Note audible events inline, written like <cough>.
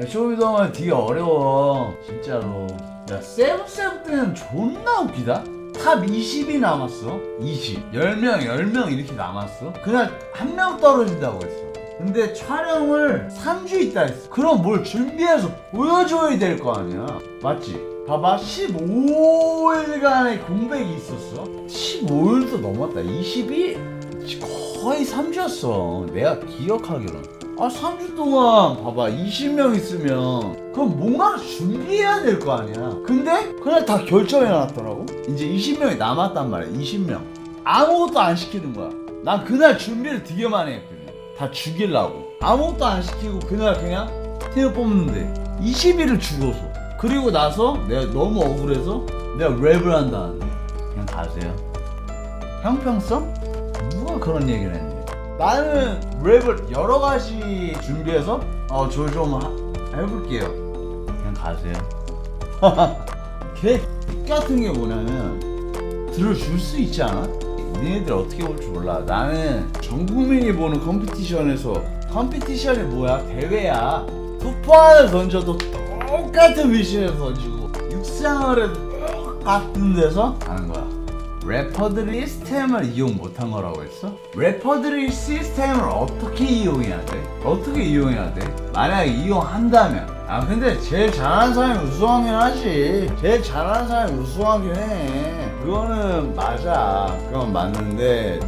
야, 쇼미더머니 되게 어려워. 진짜로. 야 세븐세븐 때는 존나 웃기다. 탑 20이 남았어. 20 10명 10명 이렇게 남았어. 그날 한 명 떨어진다고 했어. 근데 촬영을 3주 있다 했어. 그럼 뭘 준비해서 보여줘야 될 거 아니야. 맞지? 봐봐. 15일간의 공백이 있었어. 15일도 넘었다. 22 거의 3주였어. 내가 기억하기로는 아 3주 동안 봐봐 20명 있으면 그럼 뭔가를 준비해야 될 거 아니야. 근데 그날 다 결정해 놨더라고. 이제 20명이 남았단 말이야 20명. 아무것도 안 시키는 거야. 난 그날 준비를 되게 많이 했거든. 다 죽이려고. 아무것도 안 시키고 그날 그냥 태워 뽑는데 20일을 죽어서. 그리고 나서 내가 너무 억울해서 내가 랩을 한다는데. 그냥 가세요. 형평성? 누가 그런 얘기를 했니? 나는 랩을 여러 가지 준비해서 어 저좀 해볼게요. 그냥 가세요. <laughs> 개 같은 게 뭐냐면 들어줄 수 있지 않아? 니네들 어떻게 볼 줄 몰라. 나는 전 국민이 보는 컴피티션에서 컴피티션이 뭐야? 대회야. 투포안을 던져도 똑같은 미션에서 던지고 육상을 해도 똑같은 데서 하는 거야. 래퍼들이 시스템을 이용 못한 거라고 했어? 래퍼들이 시스템을 어떻게 이용해야 돼? 어떻게 이용해야 돼? 만약에 이용한다면 아 근데 제일 잘하는 사람이 우승하긴 하지 제일 잘하는 사람이 우승하긴 해 그거는 맞아 그건 맞는데